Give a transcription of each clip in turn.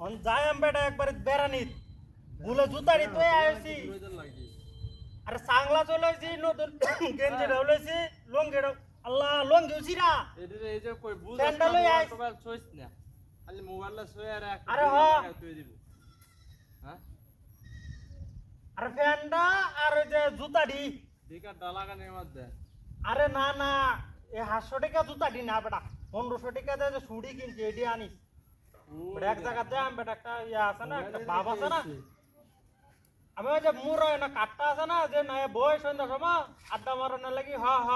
On যাই আম বেটা একবারে বেড়ানিত ভুলে জুতারি তো আইছি আরে সাংলা চলেছি নতুন গেঞ্জি ঢাউলেছি লঙ্গি আল্লাহ লঙ্গি এদের এই যে কই বুঝ স্যান্ডেল আইস। মোবাইল চইস না। খালি মোবাইলটা শুয়ে আর আরে হ। তুই দিব। হ্যাঁ? আর ফ্যানটা আর ওই যে জুতাডি দিকা ডালা কানের মধ্যে। আরে না না এ হাতশো টাকা জুতাডি না বেটা। পনেরোশো টাকা দিয়ে যে সুড়ি কিনছি এটি আনিস। বেটা এক জায়গাতে আমি বেটা একটা ইয়ে আছে না একটা বাপ আছে না। আমি ওই যে মুর না কাঠটা আছে না যে না বই সন্ধ্যা সময় আড্ডা মারানোর লাগি হ হ।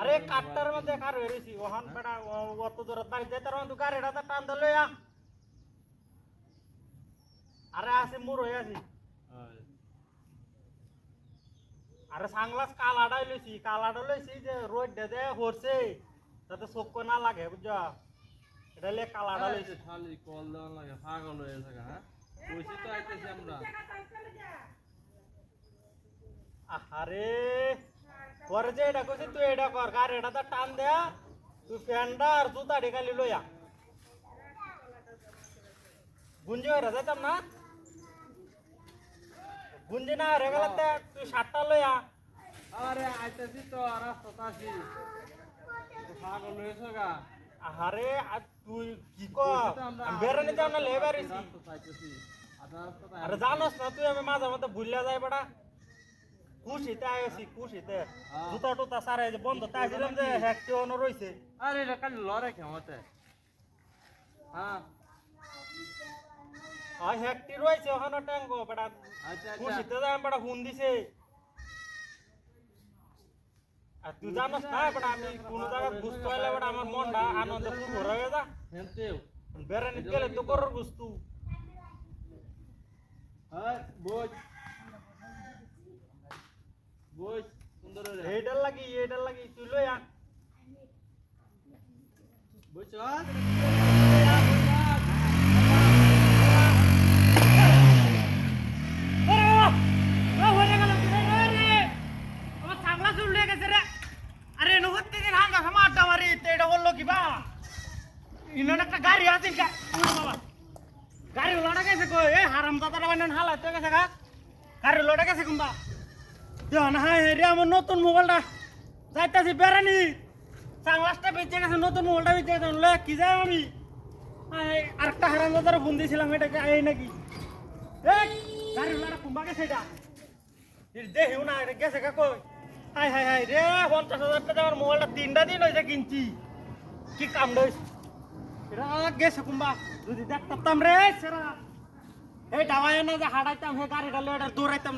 আরে মোবাইল মধ্যে কার হয়েছি ওহান বেটা অত দূর বাড়ি যাই তার মধ্যে গাড়িটা তো টান ইয়া। আরে আসি মুর হয়ে আছি আরে সাংলাস কালাটাই লইছি কালাটা লইছি যে রোদ দে দে হরছে যাতে চোখ না লাগে বুঝছ? এটা কালাটা আরে লইছি খালি কল দেওয়ার লাগে পাগল হয়ে থাকে হ্যাঁ? কইছি তো আইতেছি আমরা। আরে পরে যে এটা কইছি তুই এটা কর কার এটা তো টান দেয়া তুই প্যান্টটা আর জুতাটি খালি লইয়া। গুঞ্জি হয়ে যাইতাম না? গুঞ্জি না হয়ে গেলে তুই সাতটা লইয়া। আরে আইতেছি তো রাস্তা আছি। পাগল হয়েছে গা আরে আর তুই কি কর? যাও না রাস্তা আরে জানোস না তুই আমি মাঝে মধ্যে ভুলিয়া যাই বেটা খুশিতে আইছি খুশিতে। হ্যাঁ। জুতা টুতা সারাই যে বন্ধ তাই ছিলাম যে হ্যাকটি অন্য রইছে। আরে এটা খালি লড়ে কেমতে হ্যাঁ। আর হ্যাকটি রইছে ওখানে ট্যাঙ্গো বেটা আচ্ছা আচ্ছা। খুশিতে যাই বেটা ফোন দিছে। তুই জানোস না বেটা আমি কোন জায়গায় বেটা আমার মনটা আনন্দে ফুল হয়ে যা বেড়ানি গেলে তো করার বুঝতু হ্যাঁ সুন্দর এইটার লাগি এইটার লাগি তুই লইয়া বুঝছ আমার চাংলা চুল গেছে রে আরে নগদ থেকে হাঙ্গা খামা আড্ডা মারি তো এটা বলল কি বা ইনার একটা গাড়ি আছে গা বাবা। গাড়ি লোটা গেছে কই? এ হারাম দাদাটা বানান হালা তো গেছে গা। গাড়ি লোটা গেছে কুম্বা দেখ না হ্যাঁ রে, আমার নতুন মোবাইলটা। যাইতাছি বেড়ানি। চাংলাসটা বেঁচে গেছে, নতুন মোবাইলটা বেঁচে গেছে। লে, কি যাই আমি? আরেকটা হারাম দাদার ফোন দিয়েছিলাম, এটাকে এই নাকি। এই, গাড়ি লোটা কুম্বা গেছে এটা? দেহিও না, এটা গেছে কা কই? হাই হাই হাই রে, পঞ্চাশ হাজার টাকা আমার মোবাইলটা তিনটা দিন হয়েছে কিনছি। কি কাম রয়েছে এটা গেছে কুম্বা। যদি দেখতাম রে, সেরা। এই ডাবায় না যে হাঁটাইতাম, হে গাড়িটা লয়ে দৌড়াইতাম